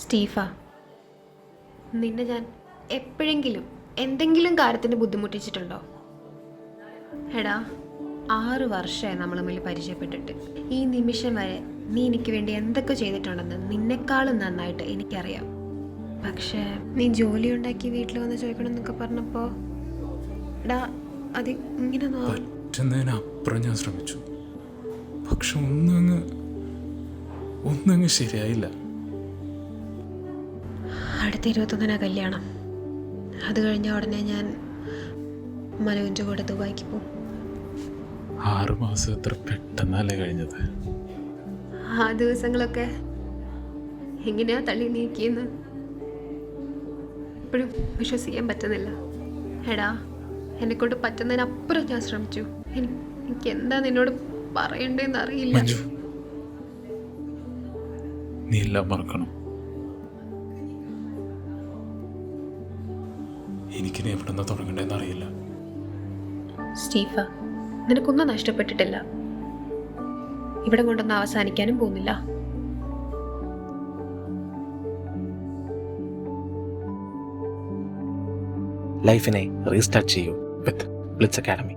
സ്റ്റീഫ നിന്നെ ഞാൻ എപ്പോഴെങ്കിലും എന്തെങ്കിലും കാര്യത്തിന് ബുദ്ധിമുട്ടിച്ചിട്ടുണ്ടോ? എടാ ആറു വർഷമായി നമ്മൾ തമ്മിൽ പരിചയപ്പെട്ടിട്ട്. ഈ നിമിഷം വരെ നീ എനിക്ക് വേണ്ടി എന്തൊക്കെ ചെയ്തിട്ടുണ്ടെന്ന് നിന്നെക്കാളും നന്നായിട്ട് എനിക്കറിയാം. പക്ഷേ നീ ജോലി ഉണ്ടാക്കി വീട്ടിൽ വന്ന് ചോദിക്കണം എന്നൊക്കെ പറഞ്ഞപ്പോൾ എടാ അത് ഇങ്ങനെ പറ്റുന്നതിനപ്പുറം ഞാൻ ശ്രമിച്ചു. പക്ഷെ ഒന്നങ്ങ് ഒന്നങ്ങ് ശരിയായില്ല. അടുത്ത ഇരുപത്തൊന്നിനാ കല്യാണം. അത് കഴിഞ്ഞ ഉടനെ ഞാൻ മനുവിന്റെ കൂടെ ദുബായിക്ക് പോകും ആറു മാസം എത്ര പെട്ടെന്നല്ലേ കഴിഞ്ഞത്? ആ ദിവസങ്ങളൊക്കെ എങ്ങനെയാ തള്ളി നീക്കിയെന്ന് ഇപ്പോഴും വിശ്വസിക്കാൻ പറ്റുന്നില്ല. എടാ എന്നെ കൊണ്ട് പറ്റുന്നതിനപ്പുറം ഞാൻ ശ്രമിച്ചു. എനിക്ക് എന്താ നിന്നോട് പറയണ്ടേന്ന് അറിയില്ല. നീ എല്ലാം മറക്കണം. എനിക്കിനി എവിടെ നിന്നാ തുടങ്ങണ്ടെന്ന് അറിയില്ല. സ്റ്റീഫ നിനക്കൊന്നും നഷ്ടപ്പെട്ടിട്ടില്ല. ഇവിടെ കൊണ്ടൊന്നും അവസാനിക്കാനും പോകുന്നില്ല. ലൈഫിനെ റീസ്റ്റാർട്ട് ചെയ്യൂ വിത്ത് ബ്ലിറ്റ്സ് അക്കാഡമി.